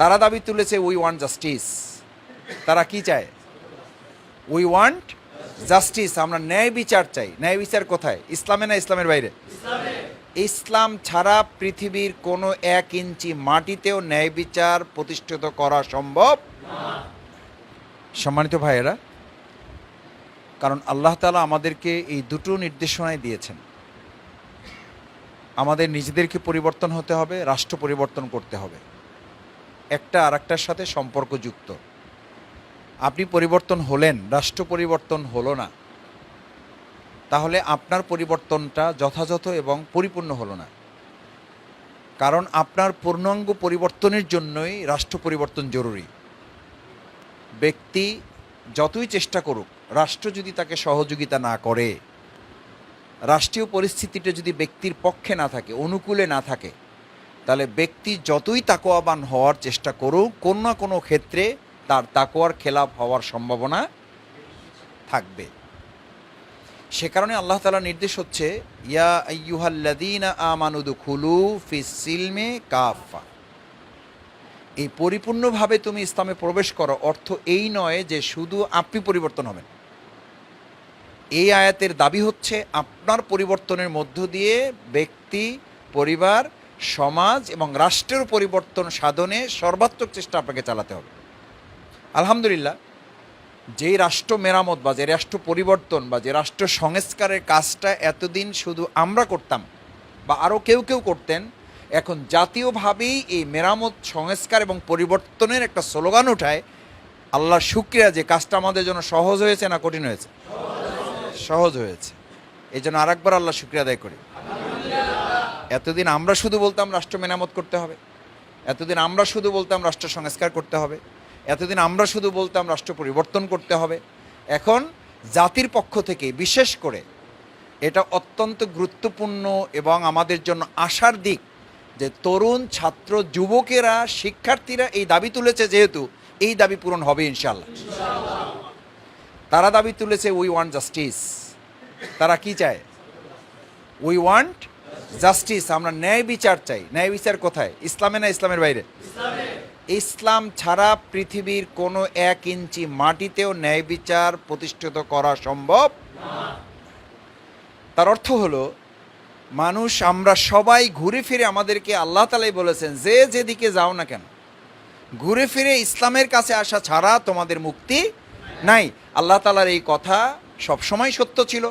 তারা দাবি তুলেছে উই ওয়ান্ট জাস্টিস তারা কি চায়? উই ওয়ান্ট জাস্টিস আমরা ন্যায় বিচার চাই। ন্যায় বিচার কোথায়? ইসলামে না ইসলামের বাইরে? ইসলাম। ছাড়া পৃথিবীর কোনো এক ইঞ্চি মাটিতেও ন্যায় বিচার প্রতিষ্ঠিত করা সম্ভব সম্মানিত ভাইয়েরা কারণ আল্লাহ তালা আমাদেরকে এই দুটো নির্দেশনায় দিয়েছেন। আমাদের নিজেদেরকে পরিবর্তন হতে হবে রাষ্ট্র পরিবর্তন করতে হবে। একটা আর একটার সাথে সম্পর্কযুক্ত। আপনি পরিবর্তন হলেন, রাষ্ট্র পরিবর্তন হলো না। তাহলে আপনার পরিবর্তনটা যথাযথ এবং পরিপূর্ণ হলো না। কারণ আপনার পূর্ণাঙ্গ পরিবর্তনের জন্যই রাষ্ট্র পরিবর্তন জরুরি। ব্যক্তি যতই চেষ্টা করুক, রাষ্ট্র যদি তাকে সহযোগিতা না করে, রাষ্ট্রীয় পরিস্থিতিটা যদি ব্যক্তির পক্ষে না থাকে, অনুকূলে না থাকে তাহলে ব্যক্তি যতই তাকোয়াবান হওয়ার চেষ্টা করুক, কোনো না কোনো ক্ষেত্রে তার তাকোয়ার খেলাপ হওয়ার সম্ভাবনা থাকবে। সে কারণে আল্লাহ তালা নির্দেশ হচ্ছে, ইয়া খুলু কাফা এই পরিপূর্ণভাবে তুমি ইসলামে প্রবেশ করো, অর্থ এই নয় যে শুধু আপনি পরিবর্তন হবেন। এই আয়াতের দাবি হচ্ছে, আপনার পরিবর্তনের মধ্য দিয়ে ব্যক্তি, পরিবার সমাজ এবং রাষ্ট্রের পরিবর্তন সাধনে সর্বাত্মক চেষ্টা আপনাকে চালাতে হবে। আলহামদুলিল্লাহ, যেই রাষ্ট্র মেরামত বা যে রাষ্ট্র পরিবর্তন বা যে রাষ্ট্র সংস্কারের কাজটা এতদিন শুধু আমরা করতাম বা আরও কেউ কেউ করতেন, এখন জাতীয়ভাবেই এই মেরামত, সংস্কার এবং পরিবর্তনের একটা স্লোগান ওঠায় আল্লাহ শুক্রিয়া যে কাজটা আমাদের জন্য সহজ হয়েছে না কঠিন হয়েছে? সহজ হয়েছে। এই জন্য আরেকবার আল্লাহ শুক্রিয়া আদায় করি। এতদিন আমরা শুধু বলতাম রাষ্ট্র মেরামত করতে হবে। এতদিন আমরা শুধু বলতাম রাষ্ট্র সংস্কার করতে হবে। এতদিন আমরা শুধু বলতাম রাষ্ট্র পরিবর্তন করতে হবে। এখন জাতির পক্ষ থেকে বিশেষ করে এটা অত্যন্ত গুরুত্বপূর্ণ এবং আমাদের জন্য আশার দিক যে তরুণ ছাত্র যুবকেরা, শিক্ষার্থীরা এই দাবি তুলেছে যেহেতু এই দাবি পূরণ হবে ইনশাল্লাহ তারা দাবি তুলেছে উই ওয়ান্ট জাস্টিস তারা কি চায়? উই ওয়ান্ট জাস্টিস আমরা ন্যায় বিচার চাই। ন্যায় বিচার কোথায়? ইসলামে না ইসলামের বাইরে? ইসলাম। ছাড়া পৃথিবীর কোনো এক ইঞ্চি মাটিতেও ন্যায় বিচার প্রতিষ্ঠিত করা সম্ভব তার অর্থ হলো মানুষ আমরা সবাই ঘুরে ফিরে আমাদেরকে আল্লাহ তালাই বলেছেন যে যেদিকে যাও না কেন ঘুরে ফিরে ইসলামের কাছে আসা ছাড়া তোমাদের মুক্তি নাই। আল্লাহ তালার এই কথা সবসময় সত্য ছিল।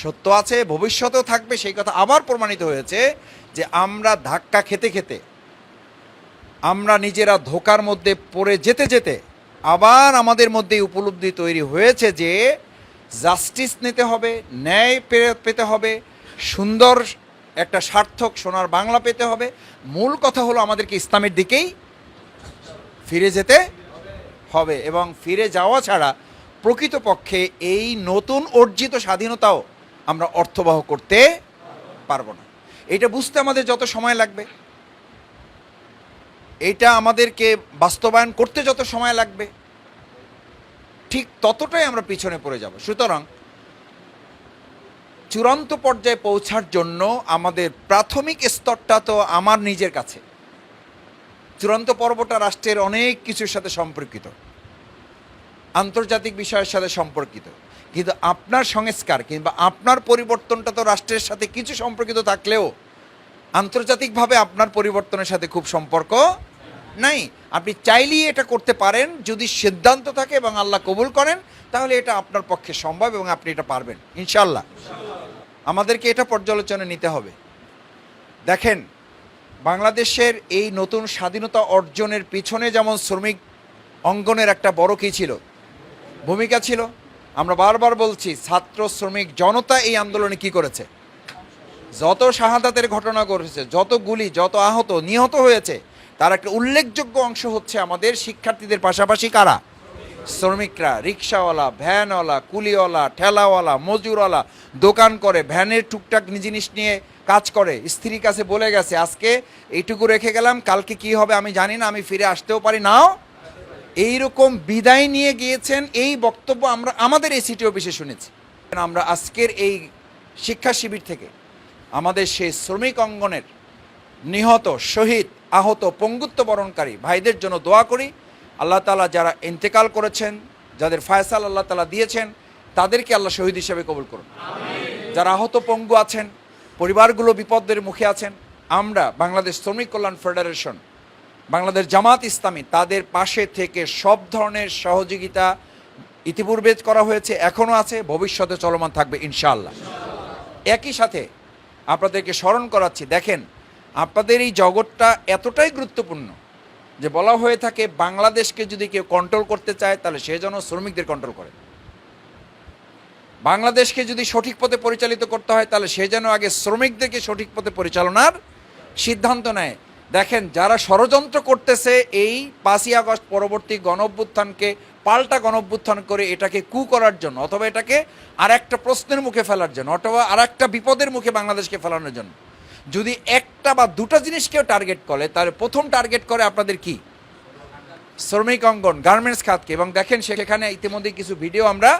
সত্য আছে, ভবিষ্যতেও থাকবে, সেই কথা আবার প্রমাণিত হয়েছে যে আমরা ধাক্কা খেতে খেতে, আমরা নিজেরা ধোকার মধ্যে পড়ে যেতে যেতে আবার আমাদের মধ্যে উপলব্ধি তৈরি হয়েছে যে জাস্টিস নিতে হবে, ন্যায় পেতে হবে, সুন্দর একটা সার্থক সোনার বাংলা পেতে হবে। মূল কথা হলো আমাদেরকে ইসলামের দিকেই ফিরে যেতে হবে এবং ফিরে যাওয়া ছাড়া প্রকৃতপক্ষে এই নতুন অর্জিত স্বাধীনতাও আমরা অর্থবহ করতে পারব না। এটা বুঝতে আমাদের যত সময় লাগবে। এটা আমাদেরকে বাস্তবায়ন করতে যত সময় লাগবে। ঠিক ততটাই আমরা পিছনে পড়ে যাব। সুতরাং চূড়ান্ত পর্যায়ে পৌঁছার জন্য আমাদের প্রাথমিক স্তরটা তো আমার নিজের কাছে। চূড়ান্ত পর্বটা রাষ্ট্রের অনেক কিছুর সাথে সম্পর্কিত। আন্তর্জাতিক বিষয়ের সাথে সম্পর্কিত। কিন্তু আপনার সংস্কার কিংবা আপনার পরিবর্তনটা তো রাষ্ট্রের সাথে কিছু সম্পর্কিত থাকলেও আন্তর্জাতিকভাবে আপনার পরিবর্তনের সাথে খুব সম্পর্ক নাই। আপনি চাইলেই এটা করতে পারেন, যদি সিদ্ধান্ত থাকে এবং আল্লাহ কবুল করেন, তাহলে এটা আপনার পক্ষে সম্ভব এবং আপনি এটা পারবেন ইনশাল্লাহ আমাদেরকে এটা পর্যালোচনা নিতে হবে। দেখেন, বাংলাদেশের এই নতুন স্বাধীনতা অর্জনের পিছনে যেমন শ্রমিক অঙ্গনের একটা বড় কী ছিল? ভূমিকা ছিল? আমরা বারবার বলছি, ছাত্র, শ্রমিক, জনতা এই আন্দোলনে কি করেছে? যত শাহাদাতের ঘটনা ঘটেছে, যত গুলি, যত আহত, নিহত হয়েছে, তার একটা উল্লেখযোগ্য অংশ হচ্ছে আমাদের শিক্ষার্থীদের পাশাপাশি কারা? শ্রমিকরা, রিক্সাওয়ালা, ভ্যানওয়ালা, কুলিওয়ালা, ঠেলাওয়ালা, মজুরওয়ালা, দোকান করে, ভ্যানের টুকটাক জিনিস নিয়ে কাজ করে, স্ত্রীর কাছে বলে গেছে, আজকে এইটুকু রেখে গেলাম, কালকে কি হবে আমি জানি না, আমি ফিরে আসতেও পারি। নাও এইরকম বিদায় নিয়ে গিয়েছেন, এই বক্তব্য আমরা আমাদের এই সিটি অফিসে শুনেছি। আমরা আজকের এই শিক্ষা শিবির থেকে আমাদের সেই শ্রমিক অঙ্গনের নিহত, শহীদ, আহত, পঙ্গুত্ব বরণকারী ভাইদের জন্য দোয়া করি। আল্লাহ তালা যারা ইন্তেকাল করেছেন, যাদের ফায়সাল আল্লাহ তালা দিয়েছেন, তাদেরকে আল্লাহ শহীদ হিসেবে কবুল করুন। যারা আহত পঙ্গু আছেন, পরিবারগুলো বিপদের মুখে আছেন, আমরা বাংলাদেশ শ্রমিক কল্যাণ ফেডারেশন বাংলাদেশ জামাত ইসলামী তাদের পাশে থেকে সব ধরনের সহযোগিতা ইতিপূর্বে করা হয়েছে এখনও আছে, ভবিষ্যতে চলমান থাকবে, ইনশাআল্লাহ। একই সাথে আপনাদেরকে স্মরণ করাচ্ছি, দেখেন, আপনাদের এই জগৎটা এতটাই গুরুত্বপূর্ণ যে বলা হয়ে থাকে, বাংলাদেশকে যদি কেউ কন্ট্রোল করতে চায়, তাহলে সে যেন শ্রমিকদের কন্ট্রোল করে। বাংলাদেশকে যদি সঠিক পথে পরিচালিত করতে হয়, তাহলে সে যেন আগে শ্রমিকদেরকে সঠিক পথে পরিচালনার সিদ্ধান্ত নেয়। দেখেন, যারা ষড়যন্ত্র করতেছে এই পাঁচই আগস্ট পরবর্তী গণ অভ্যুত্থানকে পাল্টা গণ অভ্যুত্থান করে এটাকে কু করার জন্য অথবা এটাকে আর একটা প্রশ্নের মুখে ফেলার জন্য অথবা আর একটা বিপদের মুখে বাংলাদেশকে ফেলানোর জন্য। যদি একটা বা দুটো জিনিসকেও টার্গেট করে তাহলে প্রথম টার্গেট করে আপনাদের কি? শ্রমিক অঙ্গন গার্মেন্টস খাতকে। এবং দেখেন, সেখানে ইতিমধ্যে কিছু ভিডিও আমরা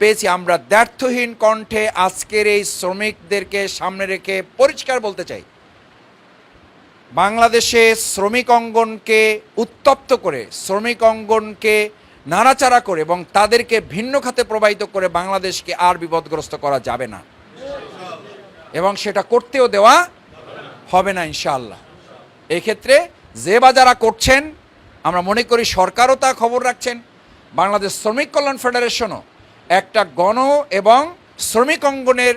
পেয়েছি। আমরা দ্ব্যর্থহীন কণ্ঠে আজকের এই শ্রমিকদেরকে সামনে রেখে পরিষ্কার বলতে চাই। বাংলাদেশে শ্রমিক অঙ্গনকে উত্তপ্ত করে, শ্রমিক অঙ্গনকে নাড়াচাড়া করে এবং তাদেরকে ভিন্ন খাতে প্রবাহিত করে বাংলাদেশকে আর বিপদগ্রস্ত করা যাবে না। এবং সেটা করতেও দেওয়া হবে না ইনশাআল্লাহ। এক্ষেত্রে যে বা যারা করছেন, আমরা মনে করি সরকারও তা খবর রাখছেন, বাংলাদেশ শ্রমিক কল্যাণ ফেডারেশনও একটা গণ এবং শ্রমিক অঙ্গনের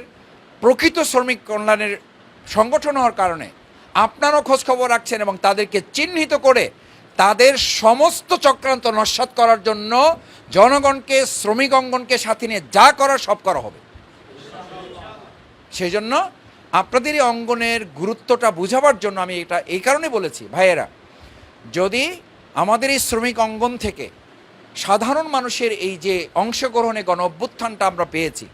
প্রকৃত শ্রমিক কল্যাণের সংগঠন হওয়ার কারণে আপনারও খোঁজ খবর রাখছেন এবং তাদেরকে চিহ্নিত করে তাদের সমস্ত চক্রান্ত নস্বাত করার জন্য জনগণকে, শ্রমিক অঙ্গনকে সাথে নিয়ে যা করার সব করা হবে। সেই জন্য আপনাদের এই অঙ্গনের গুরুত্বটা বোঝাবার জন্য আমি এটা এই কারণে বলেছি, ভাইয়েরা, যদি আমাদের এই শ্রমিক অঙ্গন থেকে সাধারণ মানুষের এই যে অংশগ্রহণে গণ অভ্যুত্থানটা আমরা পেয়েছি,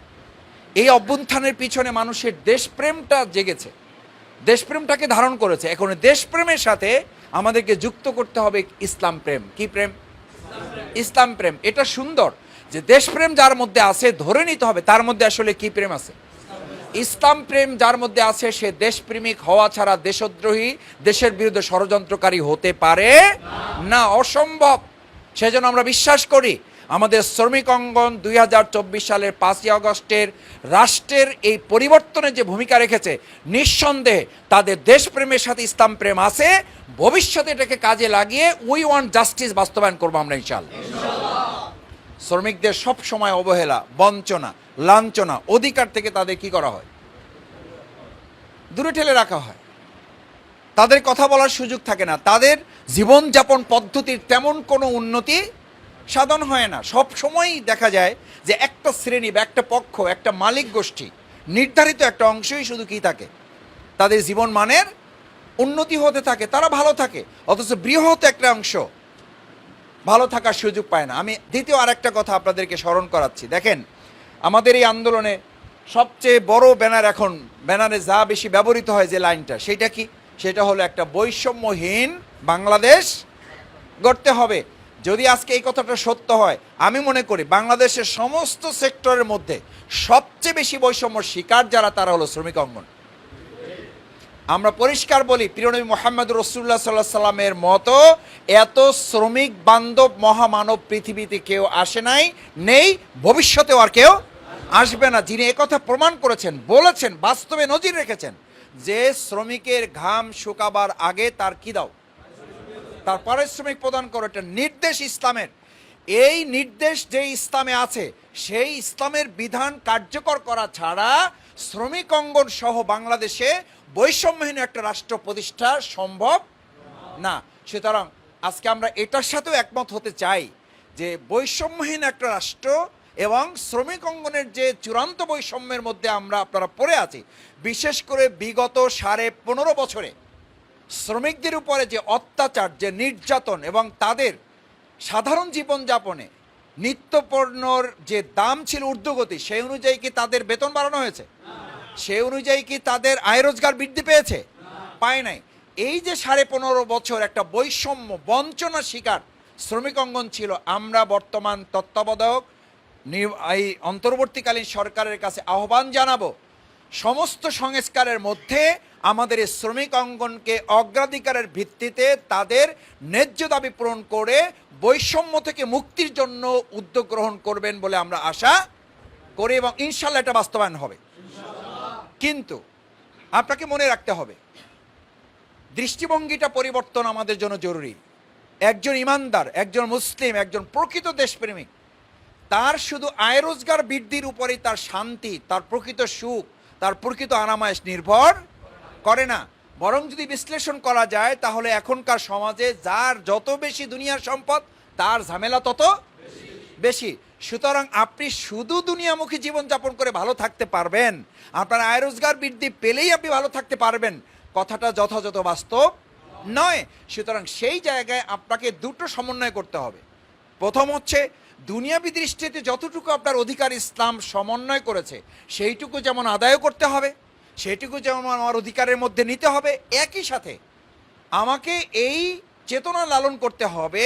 এই অভ্যুত্থানের পিছনে মানুষের দেশপ্রেমটা জেগেছে। দেশপ্রেমটাকে ধারণ করেছে। এখন দেশপ্রেমের সাথে আমাদেরকে যুক্ত করতে হবে ইসলাম প্রেম। কি প্রেম? ইসলাম প্রেম। এটা সুন্দর যে দেশপ্রেম যার মধ্যে আছে, ধরে নিতে হবে তার মধ্যে আসলে কি প্রেম আছে? ইসলাম প্রেম যার মধ্যে আছে, সে দেশপ্রেমিক হওয়া ছাড়া দেশদ্রোহী, দেশের বিরুদ্ধে ষড়যন্ত্রকারী হতে পারে না। অসম্ভব। সেজন্য আমরা বিশ্বাস করি আমাদের শ্রমিক অঙ্গন দুই হাজার চব্বিশ সালের পাঁচই আগস্টের রাষ্ট্রের এই পরিবর্তনে যে ভূমিকা রেখেছে, নিঃসন্দেহে তাদের দেশপ্রেমের সাথে ইসলাম প্রেম আছে, ভবিষ্যতে এটাকে কাজে লাগিয়ে উই ওয়ান্ট জাস্টিস বাস্তবায়ন করব আমরা ইনশাল্লাহ শ্রমিকদের সব সময় অবহেলা, বঞ্চনা, লাঞ্ছনা, অধিকার থেকে তাদের কি করা হয়? দূরে ঠেলে রাখা হয়। তাদের কথা বলার সুযোগ থাকে না। তাদের জীবনযাপন পদ্ধতির তেমন কোনো উন্নতি সাধন হয় না। সব সময়ই দেখা যায় যে একটা শ্রেণি বা একটা পক্ষ, একটা মালিক গোষ্ঠী নির্ধারিত একটা অংশই শুধু কি থাকে? তাদের জীবন মানের উন্নতি হতে থাকে, তারা ভালো থাকে, অথচ বৃহৎ একটা অংশ ভালো থাকার সুযোগ পায় না। আমি দ্বিতীয় আরেকটা কথা আপনাদেরকে স্মরণ করাচ্ছি। দেখেন, আমাদের এই আন্দোলনে সবচেয়ে বড় ব্যানার এখন, ব্যানারে যা বেশি ব্যবহৃত হয় যে লাইনটা, সেটা কি? সেটা হলো একটা বৈষম্যহীন বাংলাদেশ গড়তে হবে। যদি আজকে এই কথাটা সত্য হয়, আমি মনে করি বাংলাদেশের সমস্ত সেক্টরের মধ্যে সবচেয়ে বেশি বৈষম্য শিকার যারা, তারা হলো শ্রমিক অঙ্গন। আমরা পরিষ্কার বলি প্রিয়নবী মোহাম্মদ রসুল্লাহ সাল্লাহ সাল্লামের মতো এত শ্রমিক বান্ধব মহামানব পৃথিবীতে কেউ আসে নাই, নেই, ভবিষ্যতেও আর কেউ আসবে না। যিনি একথা প্রমাণ করেছেন, বলেছেন, বাস্তবে নজির রেখেছেন যে শ্রমিকের ঘাম শুকাবার আগে তার কি দাও? তার পারিশ্রমিক প্রদান করো, এটা নির্দেশ ইসলামের। এই নির্দেশ যে ইসলামে আছে, সেই ইসলামের বিধান কার্যকর করা ছাড়া শ্রমিক অঙ্গন সহ বাংলাদেশে বৈষম্যহীন একটা রাষ্ট্র প্রতিষ্ঠা সম্ভব না। সুতরাং আজকে আমরা এটার সাথেও একমত হতে চাই যে বৈষম্যহীন একটা রাষ্ট্র এবং শ্রমিক অঙ্গনের যে চূড়ান্ত বৈষম্যের মধ্যে আমরা আপনারা পড়ে আছি, বিশেষ করে বিগত সাড়ে পনেরো বছরে শ্রমিকদের উপরে যে অত্যাচার, যে নির্যাতন এবং তাদের সাধারণ জীবনযাপনে নিত্যপণ্যর যে দাম ছিল ঊর্ধ্বগতি, সেই অনুযায়ী কি তাদের বেতন বাড়ানো হয়েছে? সেই অনুযায়ী কি তাদের আয় রোজগার বৃদ্ধি পেয়েছে? পায় নাই। এই যে সাড়ে পনেরো বছর একটা বৈষম্য বঞ্চনা শিকার শ্রমিক অঙ্গন ছিল, আমরা বর্তমান তত্ত্বাবধায়ক এই অন্তর্বর্তীকালীন সরকারের কাছে আহ্বান জানাব সমস্ত সংস্কারের মধ্যে আমাদের শ্রমিক অঙ্গনকে অগ্রাধিকারের ভিত্তিতে তাদের ন্যায্য দাবি পূরণ করে বৈষম্য থেকে মুক্তির জন্য উদ্যোগ গ্রহণ করবেন বলে আমরা আশা করি এবং ইনশাল্লাহ এটা বাস্তবায়ন হবে। কিন্তু আপনাকে মনে রাখতে হবে, দৃষ্টিভঙ্গিটা পরিবর্তন আমাদের জন্য জরুরি। একজন ইমানদার, একজন মুসলিম, একজন প্রকৃত দেশপ্রেমিক, তার শুধু আয় রোজগার বৃদ্ধির উপরেই তার শান্তি, তার প্রকৃত সুখ তার প্রকৃত আরামায়েশ নির্ভর করে না। বরং যদি বিশ্লেষণ করা যায়, তাহলে এখনকার সমাজে যার যত বেশি দুনিয়ার সম্পদ, তার ঝামেলা তত বেশি। সুতরাং আপনি শুধু দুনিয়ামুখী জীবনযাপন করে ভালো থাকতে পারবেন। আপনার আয় রোজগার বৃদ্ধি পেলেই আপনি ভালো থাকতে পারবেন। কথাটা যথাযথ বাস্তব নয়। সুতরাং সেই জায়গায় আপনাকে দুটো সমন্বয় করতে হবে। প্রথম হচ্ছে দুনিয়াবি দৃষ্টিতে যতটুকু আপনার অধিকার ইসলাম সমন্বয় করেছে, সেইটুকু যেমন আদায় করতে হবে, সেইটুকু যেমন আমার অধিকারের মধ্যে নিতে হবে, একই সাথে আমাকে এই চেতনা লালন করতে হবে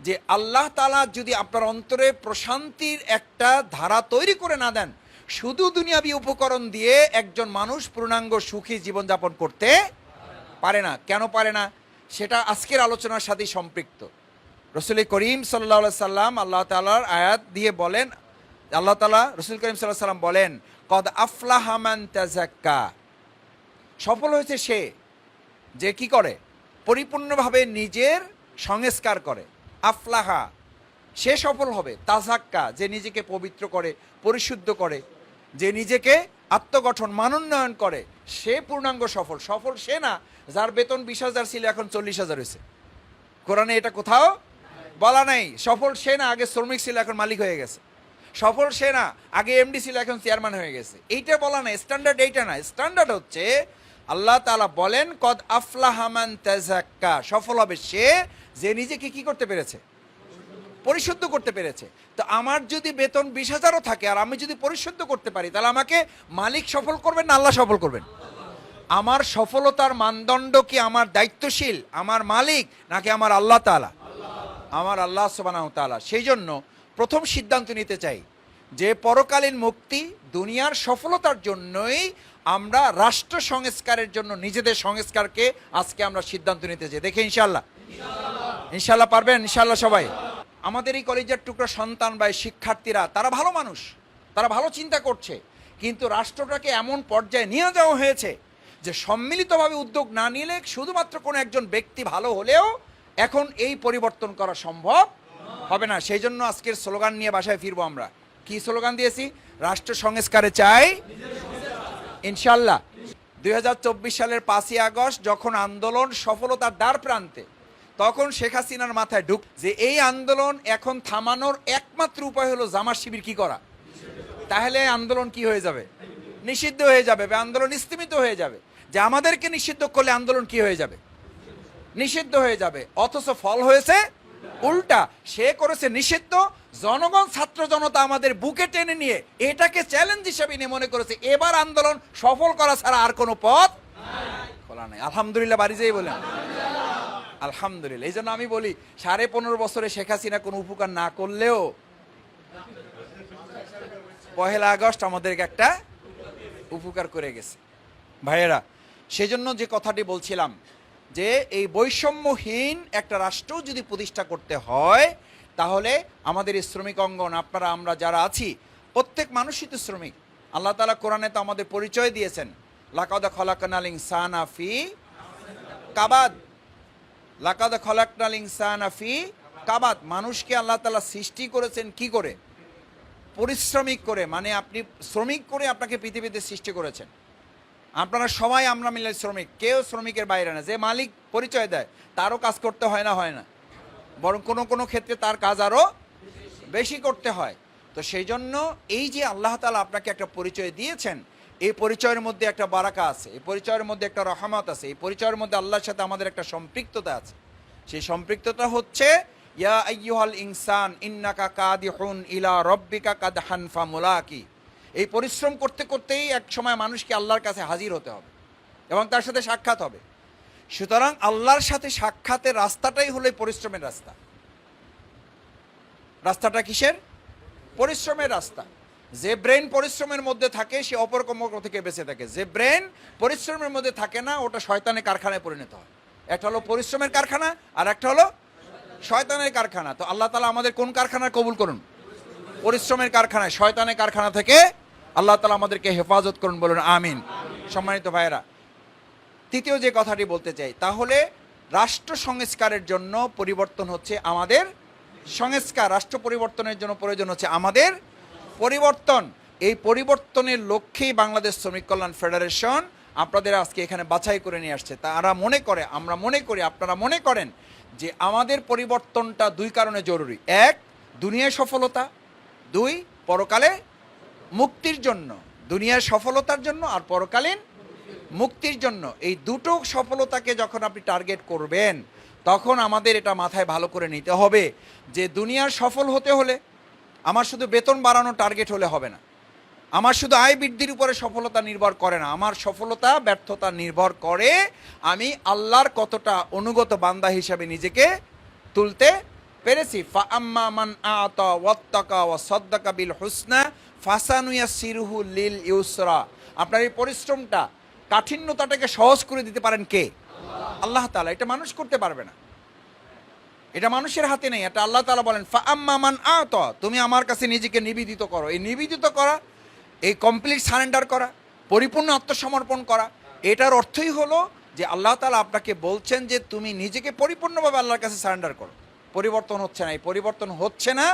যে আল্লাহ তালা যদি আপনার অন্তরে প্রশান্তির একটা ধারা তৈরি করে না দেন, শুধু দুনিয়াবি উপকরণ দিয়ে একজন মানুষ পূর্ণাঙ্গ সুখী জীবনযাপন করতে পারে না। কেন পারে না? সেটা আজকের আলোচনার সাথেই সম্পৃক্ত। রসুল করিম সাল্লা সাল্লাম আল্লাহ তালার আয়াত দিয়ে বলেন, আল্লাহ তালা রসুল করিম সাল্লাহ সাল্লাম বলেন, কদ আফলাহামান তাজাক্কা সফল হয়েছে সে যে কি করে? পরিপূর্ণভাবে নিজের সংস্কার করে। আফলাহা, সে সফল হবে। তাজাক্কা যে নিজেকে পবিত্র করে, পরিশুদ্ধ করে, যে নিজেকে আত্মগঠন, মানোন্নয়ন করে, সে পূর্ণাঙ্গ সফল। সফল সে না, যার বেতন বিশ হাজার ছিল, এখন চল্লিশ হাজার হয়েছে। কোরআনে এটা কোথাও বলা নাই, সফল সে না আগে শ্রমিক ছিল, এখন মালিক হয়ে গেছে। সফল সে না আগে এমডি ছিল, এখন চেয়ারম্যান হয়ে গেছে। এইটা বলা নাই স্ট্যান্ডার্ড এইটা না স্ট্যান্ডার্ড হচ্ছে, আল্লাহ তালা বলেন, কদ আফলাহামান তেজাক্কা সফল হবে সে যে নিজেকে কি করতে পেরেছে? পরিশুদ্ধ করতে পেরেছে। তো আমার যদি বেতন বিশ হাজারও থাকে, আর আমি যদি পরিশুদ্ধ করতে পারি, তাহলে আমাকে মালিক সফল করবেন না আল্লাহ সফল করবেন? আমার সফলতার মানদণ্ড কি আমার দায়িত্বশীল, আমার মালিক, নাকি আমার আল্লাহ তাআলা? আমার আল্লাহ সুবানাহ তাআলা। সেই জন্য প্রথম সিদ্ধান্ত নিতে চাই যে পরকালীন মুক্তি দুনিয়ার সফলতার জন্যই আমরা রাষ্ট্র সংস্কারের জন্য নিজেদের সংস্কারকে আজকে আমরা সিদ্ধান্ত নিতে চাই। দেখে ইনশাল্লাহ ইনশাল্লাহ পারবেন? ইনশাল্লাহ সবাই। আমাদের এই কলেজের টুকরো সন্তান বা শিক্ষার্থীরা তারা ভালো মানুষ তারা ভালো চিন্তা করছে কিন্তু রাষ্ট্রটাকে এমন পর্যায়ে নিয়ে যাওয়া হয়েছে যে সম্মিলিতভাবে উদ্যোগ না নিলে শুধুমাত্র কোনো একজন ব্যক্তি ভালো হলেও এখন এই পরিবর্তন করা সম্ভব হবে না। সেই জন্য আজকের স্লোগান নিয়ে বাসায় ফিরবো আমরা। কি স্লোগান দিয়েছি? রাষ্ট্র সংস্কারে চাই। ইনশাল্লাহ দু হাজার চব্বিশ সালের পাঁচই আগস্ট যখন আন্দোলন সফলতার দ্বার প্রান্তে, তখন শেখ হাসিনার মাথায় ঢুক যে এই আন্দোলন এখন থামানোর একমাত্র উপায় হলো জামাত শিবির কি করা। তাহলে আন্দোলন কি হয়ে যাবে? নিষিদ্ধ হয়ে যাবে আন্দোলন স্থিমিত হয়ে যাবে। যে আমাদেরকে নিষিদ্ধ করলে আন্দোলন কি হয়ে যাবে? নিষিদ্ধ হয়ে যাবে। অথচ ফল হয়েছে উল্টা। সে করেছে নিষিদ্ধ। জনগণ, ছাত্র জনতা আমাদের বুকে টেনে নিয়ে এটাকে চ্যালেঞ্জ হিসেবে নিয়ে মনে করেছে। এবার আন্দোলন সফল করা ছাড়া আর কোনো পথ খোলা নেই। আলহামদুলিল্লাহ, বাড়ি যেই বলেন আলহামদুলিল্লাহ। এই জন্য আমি বলি, সাড়ে পনেরো বছরে শেখ হাসিনা কোনো উপকার না করলেও পহেলা আগস্ট আমাদেরকে একটা উপকার করে গেছে। ভাইয়েরা, সেজন্য যে কথাটি বলছিলাম যে এই বৈষম্যহীন একটা রাষ্ট্র যদি প্রতিষ্ঠা করতে হয়, তাহলে আমাদের এই শ্রমিক অঙ্গন, আপনারা, আমরা যারা আছি, প্রত্যেক মানুষই তো শ্রমিক। আল্লাহ তালা কোরআনে তো আমাদের পরিচয় দিয়েছেন, লাকাদা খলাকানাল ইনসানা ফি কাবাদ। লাকাদা খলাকনাল ইনসানা ফি কাবাদ। মানুষকে আল্লাহ তালা সৃষ্টি করেছেন কি করে? পরিশ্রমিক করে মানে আপনি শ্রমিক করে আপনাকে পৃথিবীতে সৃষ্টি করেছেন। আপনারা সবাই আমরা মিলে শ্রমিক, কেউ শ্রমিকের বাইরে না, যে মালিক পরিচয় দেয়, তারও কাজ করতে হয় না হয় না। বরং কোনো কোনো ক্ষেত্রে তার কাজ আরও বেশি করতে হয়। তো সেই জন্য এই যে আল্লাহ তালা আপনাকে একটা পরিচয় দিয়েছেন, এই পরিচয়ের মধ্যে একটা বারাকা আছে, এই পরিচয়ের মধ্যে একটা রহমত আছে, এই পরিচয়ের মধ্যে আল্লাহর সাথে আমাদের একটা সম্পৃক্ততা আছে। সেই সম্পৃক্ততা হচ্ছে, ইয়া আইয়ুহাল ইনসান, ইন্নাকা কাদিহুন ইলা রব্বিকা কাদহান ফামুলাকি। এই পরিশ্রম করতে করতেই এক সময় মানুষকে আল্লাহর কাছে হাজির হতে হবে এবং তার সাথে সাক্ষাৎ হবে। সুতরাং আল্লাহর সাথে সাক্ষাতের রাস্তাটাই হলো পরিশ্রমের রাস্তা। রাস্তাটা কিসের? পরিশ্রমের রাস্তা। যে ব্রেন পরিশ্রমের মধ্যে থাকে, সে অপরকম থেকে বেঁচে থাকে। যে ব্রেন পরিশ্রমের মধ্যে থাকে না, ওটা শয়তানের কারখানায় পরিণত হয়। একটা হলো পরিশ্রমের কারখানা, আর একটা হলো শয়তানের কারখানা। তো আল্লাহ তালা আমাদের কোন কারখানা কবুল করুন? পরিশ্রমের কারখানায়। শয়তানের কারখানা থেকে আল্লাহ তালা আমাদেরকে হেফাজত করুন, বলুন, আমিন। সম্মানিত ভাইয়েরা, তৃতীয় যে কথাটি বলতে চাই, তাহলে রাষ্ট্র সংস্কারের জন্য পরিবর্তন হচ্ছে আমাদের সংস্কার, রাষ্ট্র পরিবর্তনের জন্য প্রয়োজন হচ্ছে আমাদের পরিবর্তন। এই পরিবর্তনের লক্ষ্যেই বাংলাদেশ শ্রমিক কল্যাণ ফেডারেশন আপনাদের আজকে এখানে বাছাই করে নিয়ে আসছে। তারা মনে করে, আমরা মনে করি, আপনারা মনে করেন যে আমাদের পরিবর্তনটা দুই কারণে জরুরি। এক, দুনিয়ায় সফলতা। দুই, পরকালে মুক্তির জন্য, দুনিয়ার সফলতার জন্য আর পরকালীন মুক্তির জন্য। এই দুটো সফলতাকে যখন আপনি টার্গেট করবেন, তখন আমাদের এটা মাথায় ভালো করে নিতে হবে যে দুনিয়ার সফল হতে হলে আমার শুধু বেতন বাড়ানো টার্গেট হলে হবে না। আমার শুধু আয় বৃদ্ধির উপরে সফলতা নির্ভর করে না। আমার সফলতা, ব্যর্থতা নির্ভর করে আমি আল্লাহর কতটা অনুগত বান্দা হিসাবে নিজেকে তুলতে পেরেছি। ফা আম্মা মান আতা ওয়াত্তাকা ওয়া সাদ্দাকা বিল হুসনা ফাসানুয়া সিরহু লিল ইউসরা। আপনার এই পরিশ্রমটা, কাঠিন্যতাটাকে সহজ করে দিতে পারেন কে? আল্লাহ তালা এটা মানুষ করতে পারবে না। এটা মানুষের হাতে নেই। এটা আল্লাহ তালা বলেন ফা আম্মা মান আতা। তুমি আমার কাছে নিজেকে নিবেদিত করো। এই নিবেদিত করা, এই কমপ্লিট সারেন্ডার করা, পরিপূর্ণ আত্মসমর্পণ করা, এটার অর্থই হলো যে আল্লাহ তালা আপনাকে বলছেন যে তুমি নিজেকে পরিপূর্ণভাবে আল্লাহর কাছে সারেন্ডার করো। পরিবর্তন হচ্ছে না। এই পরিবর্তন হচ্ছে না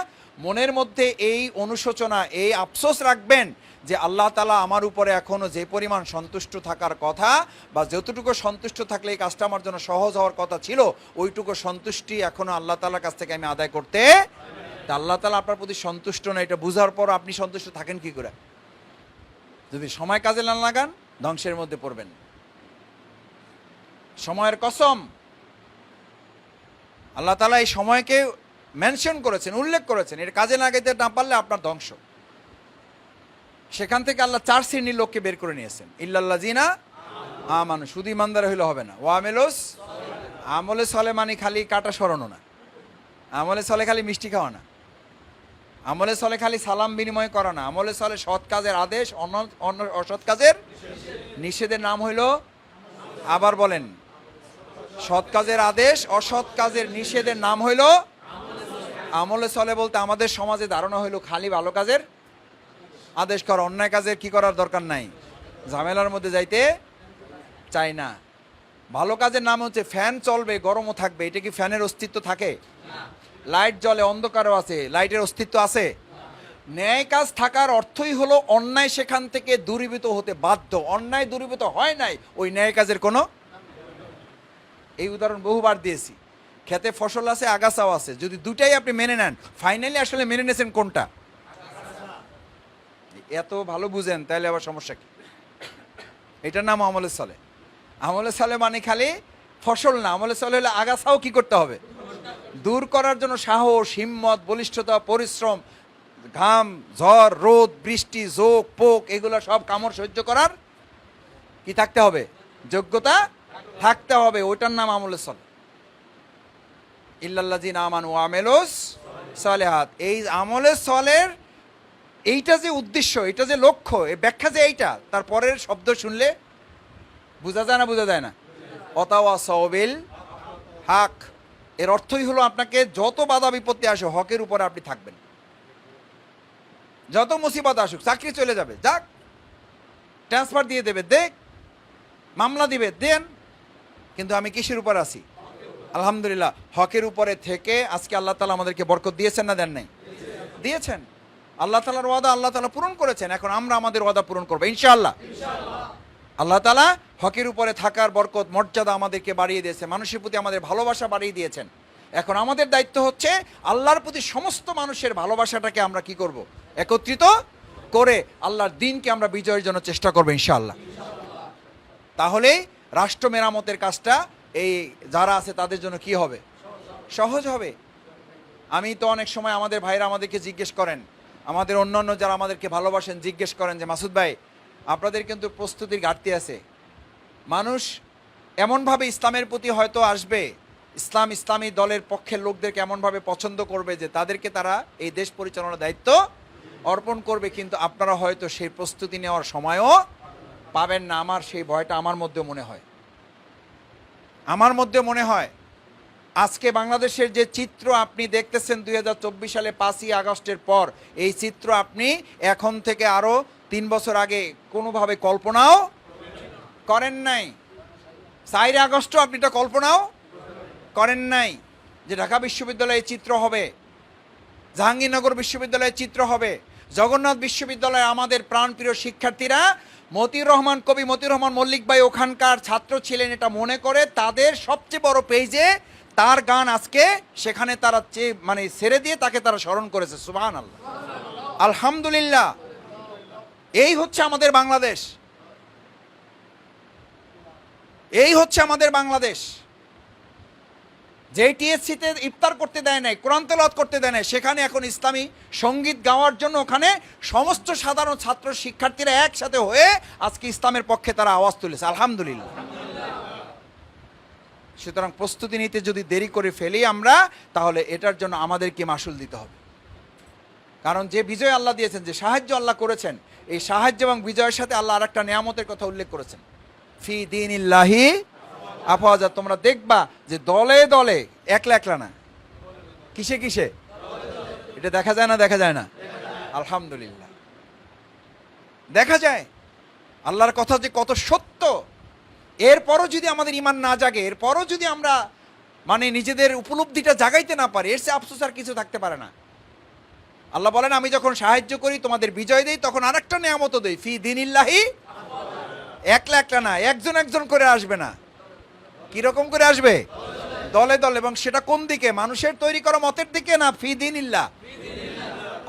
মনের মধ্যে এই অনুশোচনা, এই আফসোস রাখবেন যে আল্লাহ তালা আমার উপরে এখনও যে পরিমাণ সন্তুষ্ট থাকার কথা বা যতটুকু সন্তুষ্ট থাকলে এই কাজটা আমার জন্য সহজ হওয়ার কথা ছিল, ওইটুকু সন্তুষ্টি এখনও আল্লাহ তালার কাছ থেকে আমি আদায় করতে তা আল্লাহ তালা আপনার প্রতি সন্তুষ্ট না এটা বোঝার পর আপনি সন্তুষ্ট থাকেন কি করে? যদি সময় কাজে না লাগান, ধ্বংসের মধ্যে পড়বেন। সময়ের কসম, আল্লাহ তালা এই সময়কে মেনশন করেছেন, উল্লেখ করেছেন এটা কাজে লাগাইতে না পারলে আপনার ধ্বংস। সেখান থেকে আল্লাহ চার শ্রেণির লোককে বের করে নিয়েছেন। ইল্লাল্লাহ জিনা আমানু, শুধু ইমানদার হইলে হবে না। ওয়ামেলোস আমলে সলে মানে খালি কাটা সরানো না। আমলে সলে খালি মিষ্টি খাওয়া না। আমলে চলে খালি সালাম বিনিময় করা না। আমলে চলে সৎ কাজের আদেশ অন- অন- অসৎ কাজের নিষেধের নাম হইল, আবার বলেন, সৎ কাজের আদেশ, অসৎ কাজের নিষেধের নাম হইল আমলে চলে বলতে আমাদের সমাজে ধারণা হইল খালি ভালো কাজের আদেশ কর, অন্যায় কাজের কি করার দরকার নাই। ঝামেলার মধ্যে যাইতে চাই না। ভালো কাজের নাম হচ্ছে ফ্যান চলবে, গরমও থাকবে, এটা কি ফ্যানের অস্তিত্ব থাকে? লাইট জ্বলে অন্ধকারও আছে, লাইটের অস্তিত্ব আছে। ন্যায় কাজ থাকার অর্থই হলো অন্যায় সেখান থেকে দূরীভূত হতে বাধ্য। অন্যায় দূরীভূত হয় নাই, ওই ন্যায় কাজের কোনো এই উদাহরণ বহুবার দিয়েছি। খেতে ফসল আছে, আগাছাও আছে। যদি দুটাই আপনি মেনে নেন ফাইনালি আসলে মেনে নিয়েছেন কোনটা? এত ভালো বুঝেন, তাহলে আবার সমস্যা কি? এটার নাম আমলের সালে আমলের সালে মানে খালি ফসল না, আমলের সালে হলে আগাছাও কি করতে হবে? দূর করার জন্য সাহস, হিম্মত, বলিষ্ঠতা, পরিশ্রম, ঘাম, ঝড়, রোদ, বৃষ্টি জোক পোক, এগুলো সব কামড় সহ্য করার কি থাকতে হবে? যোগ্যতা থাকতে হবে, ওইটার নাম আমলের সলে ইল্লাল্লাজিন আমান ও আমেলোস সালেহাত। এই আমলের সলের এইটা যে উদ্দেশ্য এটা যে লক্ষ্য, এই ব্যাখ্যা যে এইটা, তার পরের শব্দ শুনলে বোঝা যায় না, বোঝা যায় না? অতাওয়া সবিল হাক। এর অর্থই হলো আপনাকে যত বাধা বিপত্তি আসে হকের উপরে আপনি থাকবেন। যত মুসিবত আসুক, চাকরি চলে যাবে, যাক। ট্রান্সফার দিয়ে দেবে, দেখ। মামলা দিবে, দেন। কিন্তু আমি কিসের উপর আছি? আলহামদুলিল্লাহ, হকের উপরে থেকে আজকে আল্লাহ তালা আমাদেরকে বরকত দিয়েছেন না দেন নাই? দিয়েছেন। আল্লাহ তালার ওয়াদা আল্লাহ তালা পূরণ করেছেন, এখন আমরা আমাদের ওয়াদা পূরণ করব, ইনশাআল্লাহ। আল্লাহ তালা হকের উপরে থাকার বরকত, মর্যাদা আমাদেরকে বাড়িয়ে দিয়েছে, মানুষের প্রতি আমাদের ভালোবাসা বাড়িয়ে দিয়েছেন। এখন আমাদের দায়িত্ব হচ্ছে আল্লাহর প্রতি সমস্ত মানুষের ভালোবাসাটাকে আমরা কি করব? একত্রিত করে আল্লাহর দিনকে আমরা বিজয়ের জন্য চেষ্টা করব, ইনশাআল্লাহ। তাহলে রাষ্ট্র মেরামতের কাজটা এই যারা আছে তাদের জন্য কি হবে? সহজ হবে। আমি তো অনেক সময় আমাদের ভাইরা আমাদেরকে জিজ্ঞেস করেন। আমাদের অন্যান্য যারা আমাদেরকে ভালোবাসেন জিজ্ঞেস করেন যে, মাসুদ ভাই, আপনাদের কিন্তু প্রস্তুতির ঘাটতি আছে। মানুষ এমনভাবে ইসলামের প্রতি হয়তো আসবে, ইসলাম ইসলামী দলের পক্ষের লোকদেরকে এমনভাবে পছন্দ করবে যে, তাদেরকে তারা এই দেশ পরিচালনার দায়িত্ব অর্পণ করবে, কিন্তু আপনারা হয়তো সেই প্রস্তুতি নেওয়ার সময়ও পাবেন না। আমার সেই ভয়টা আমার মধ্যে মনে হয়। আমার মধ্যে মনে হয়, আজকে বাংলাদেশের যে চিত্র আপনি দেখতেছেন দু হাজার চব্বিশ সালে পাঁচই আগস্টের পর, এই চিত্র আপনি এখন থেকে আরও তিন বছর আগে কোনোভাবে কল্পনাও করেন নাই। চাইরে আগস্টও আপনি এটা কল্পনাও করেন নাই যে ঢাকা বিশ্ববিদ্যালয়ে চিত্র হবে, জাহাঙ্গীরনগর বিশ্ববিদ্যালয়ের চিত্র হবে। জগন্নাথ বিশ্ববিদ্যালয়ে আমাদের প্রাণপ্রিয় শিক্ষার্থীরা, মতিউর রহমান কবি মতিউর রহমান মল্লিক ভাই ওখানকার ছাত্র ছিলেন এটা মনে করে, তাদের সবচেয়ে বড় পেজে তার গান আজকে সেখানে তারা চে- মানে ছেড়ে দিয়ে তাকে তারা স্মরণ করেছে সুবাহান আল্লাহ আলহামদুলিল্লাহ, এই হচ্ছে আমাদের বাংলাদেশ। এই হচ্ছে আমাদের বাংলাদেশ। যে টিএসসিতে ইফতার করতে দেয় নাই, কোরআন তেলাওয়াত করতে দেয় নাই, সেখানে এখন ইসলামী সংগীত গাওয়ার জন্য ওখানে সমস্ত সাধারণ ছাত্র শিক্ষার্থীরা একসাথে হয়ে আজকে ইসলামের পক্ষে তারা আওয়াজ তুলেছে, আলহামদুলিল্লাহ। সুতরাং প্রস্তুতি নিতে যদি দেরি করে ফেলি আমরা, তাহলে এটার জন্য আমাদেরকে মাসুল দিতে হবে? কারণ যে বিজয় আল্লাহ দিয়েছেন, যে সাহায্য আল্লাহ করেছেন, এই সাহায্য এবং বিজয়ের সাথে আল্লাহ আরেকটা নিয়ামতের কথা উল্লেখ করেছেন। ফি দিন ইল্লাহি আফাজা তোমরা দেখবা যে দলে দলে একলা একলা না। কিসে কিসে? এটা দেখা যায় না, দেখা যায় না। আলহামদুলিল্লাহ। দেখা যায়। আল্লাহর কথা যে কত সত্য, এরপরও যদি আমাদের ইমান না জাগে, এরপরও যদি আমরা মানে নিজেদের উপলব্ধিটা জাগাইতে না পারি, এর সে আফসোস আর কিছু থাকতে পারে না। আল্লাহ বলেন, আমি যখন সাহায্য করি, তোমাদের বিজয় দেই, তখন আরেকটা নিয়ামত দেই, ফি দিনিল্লাহি। একলা একলা না, একজন একজন করে আসবে না। কীরকম করে আসবে? দলে দলে, এবং সেটা কোন দিকে? মানুষের তৈরি করা মতের দিকে না ফি দিনিল্লাহ?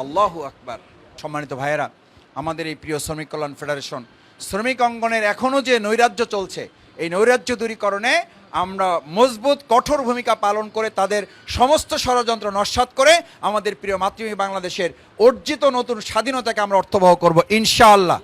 আল্লাহু আকবার। সম্মানিত ভাইয়েরা, আমাদের এই প্রিয় শ্রমিক কল্যাণ ফেডারেশন, শ্রমিক অঙ্গনের এখনও যে নৈরাজ্য চলছে, এই নৈরাজ্য দূরীকরণে আমরা মজবুত, কঠোর ভূমিকা পালন করে তাদের সমস্ত ষড়যন্ত্র নস্বাত করে আমাদের প্রিয় মাতৃভূমি বাংলাদেশের অর্জিত নতুন স্বাধীনতাকে আমরা অর্থবহ করব, ইনশাআল্লাহ।